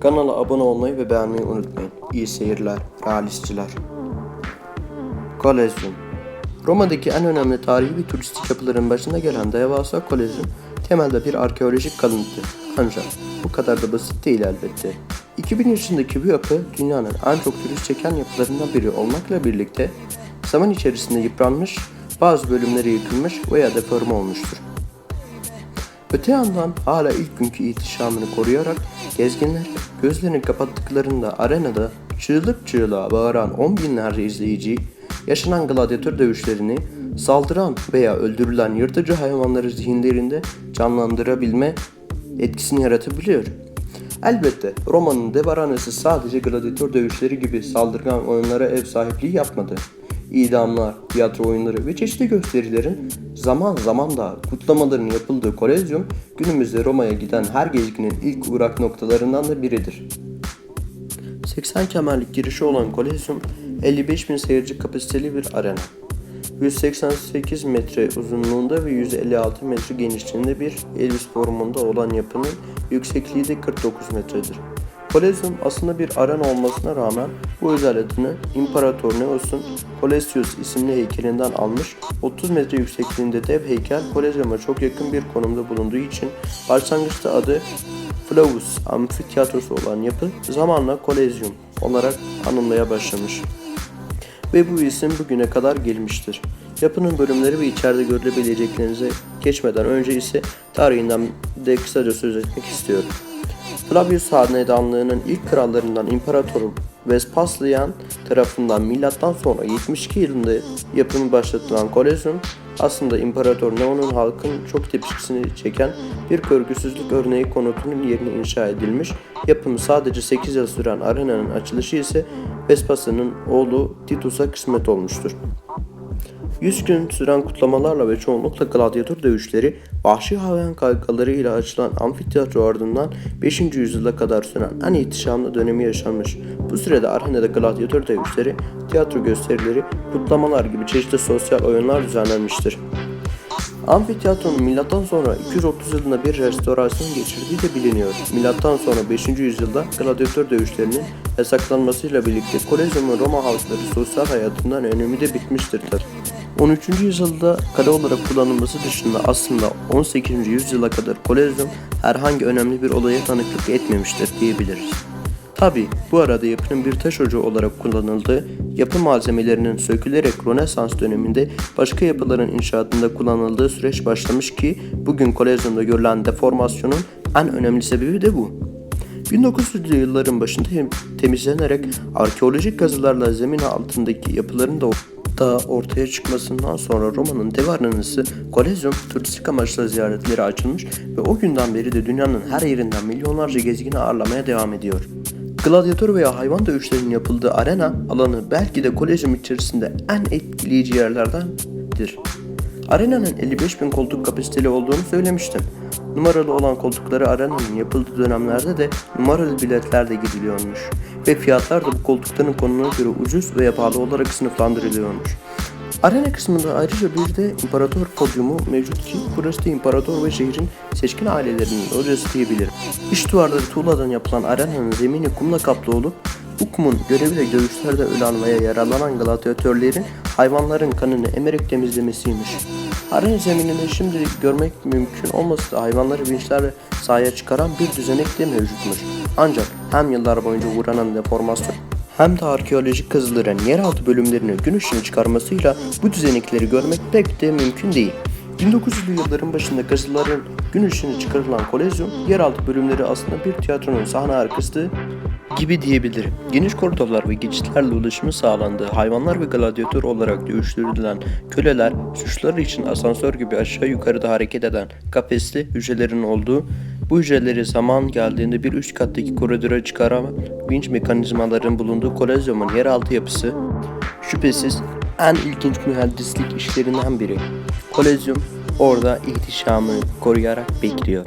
Kanala abone olmayı ve beğenmeyi unutmayın. İyi seyirler, realistçiler. Kolezyum Roma'daki en önemli tarihi ve turistik yapıların başında gelen devasa Kolezyum temelde bir arkeolojik kalıntı. Ancak bu kadar da basit değil elbette. 2000 yaşındaki bu yapı dünyanın en çok turist çeken yapılarından biri olmakla birlikte zaman içerisinde yıpranmış, bazı bölümleri yıkılmış veya deforme olmuştur. Öte yandan hala ilk günkü ihtişamını koruyarak gezginler gözlerini kapattıklarında arenada çığlık çığlığa bağıran on binlerce izleyici yaşanan gladyatör dövüşlerini saldıran veya öldürülen yırtıcı hayvanları zihinlerinde canlandırabilme etkisini yaratabiliyor. Elbette Roma'nın dev arenası sadece gladyatör dövüşleri gibi saldırgan oyunlara ev sahipliği yapmadı idamlar, tiyatro oyunları ve çeşitli gösterilerin zaman zaman da kutlamaların yapıldığı Kolezyum günümüzde Roma'ya giden her gezginin ilk uğrak noktalarından da biridir. 80 kemerlik girişi olan Kolezyum 55 bin seyirci kapasiteli bir arena. 188 metre uzunluğunda ve 156 metre genişliğinde bir Elvis formunda olan yapının yüksekliği de 49 metredir. Kolezyum aslında bir arena olmasına rağmen bu özel adını İmparator Neos'un Kolesius isimli heykelinden almış 30 metre yüksekliğinde dev heykel Kolezyum'a çok yakın bir konumda bulunduğu için başlangıçta adı Flavus Amfiteyatrosu olan yapı zamanla Kolezyum olarak anılmaya başlamış ve bu isim bugüne kadar gelmiştir. Yapının bölümleri ve içeride görülebileceklerinize geçmeden önce ise tarihinden de kısaca söz etmek istiyorum. Flavius Hanedanlığı'nın ilk krallarından İmparator Vespasian tarafından milattan sonra 72 yılında yapımı başlatılan Kolezyum aslında İmparator Neon'un halkın çok tepkisini çeken bir görgüsüzlük örneği konutunun yerine inşa edilmiş. Yapımı sadece 8 yıl süren arenanın açılışı ise Vespasian'ın oğlu Titus'a kısmet olmuştur. 100 gün süren kutlamalarla ve çoğunlukla gladyatör dövüşleri, vahşi hayvan kavgaları ile açılan amfiteyatro ardından 5. yüzyıla kadar süren en ihtişamlı dönemi yaşanmış. Bu sürede arenada gladyatör dövüşleri, tiyatro gösterileri, kutlamalar gibi çeşitli sosyal oyunlar düzenlenmiştir. Amfiteyatronun milattan sonra 230 yılında bir restorasyon geçirdiği de biliniyor. Milattan sonra 5. yüzyılda gladyatör dövüşlerinin yasaklanmasıyla birlikte Kolezyumun Roma halkları sosyal hayatından önemi de bitmiştir. 13. yüzyılda kale olarak kullanılması dışında aslında 18. yüzyıla kadar Kolezyum herhangi önemli bir olaya tanıklık etmemiştir diyebiliriz. Tabi bu arada yapının bir taş ocağı olarak kullanıldığı, yapı malzemelerinin sökülerek Rönesans döneminde başka yapıların inşaatında kullanıldığı süreç başlamış ki bugün Kolezyum'da görülen deformasyonun en önemli sebebi de bu. 1900'lü yılların başında temizlenerek arkeolojik kazılarla zemin altındaki yapıların da da ortaya çıkmasından sonra Roma'nın dev arenası Kolezyum turistik amaçlı ziyaretleri açılmış ve o günden beri de dünyanın her yerinden milyonlarca gezgini ağırlamaya devam ediyor. Gladyatör veya hayvan dövüşlerinin yapıldığı arena alanı belki de Kolezyum içerisinde en etkileyici yerlerdendir. Arenanın 55 bin koltuk kapasiteli olduğunu söylemiştim. Numaralı olan koltukları arenanın yapıldığı dönemlerde de numaralı biletlerle gidiliyormuş. Ve fiyatlar da bu koltukların konumuna göre ucuz veya pahalı olarak sınıflandırılıyormuş. Arena kısmında ayrıca bir de imparator podyumu mevcut ki burası da imparator ve şehrin seçkin ailelerinin hocası diyebilirim. İç duvarları tuğladan yapılan arenanın zemini kumla kaplı olup bu kumun görevi de dövüşlerde ölen veya yaralanan gladyatörlerin hayvanların kanını emerek temizlemesiymiş. Arena zemininde şimdi görmek mümkün olmasa da hayvanları vinçlerle sahaya çıkaran bir düzenek de mevcutmuş. Ancak hem yıllar boyunca uğranan deformasyon hem de arkeolojik kazıların yeraltı bölümlerini gün ışığına çıkarmasıyla bu düzenekleri görmek pek de mümkün değil. 1900'lü yılların başında kazıların gün ışığına çıkarılan kolezyum, yeraltı bölümleri aslında bir tiyatronun sahne arkası gibi diyebilirim. Geniş koridorlar ve geçitlerle ulaşımı sağlandığı hayvanlar ve gladyatör olarak dövüştürülen köleler, suçlular için asansör gibi aşağı yukarıda hareket eden kafesli hücrelerin olduğu, bu hücreleri zaman geldiğinde bir üst kattaki koridora çıkaran vinç mekanizmaların bulunduğu kolezyumun yeraltı yapısı şüphesiz en ilginç mühendislik işlerinden biri. Kolezyum orada ihtişamını koruyarak bekliyor.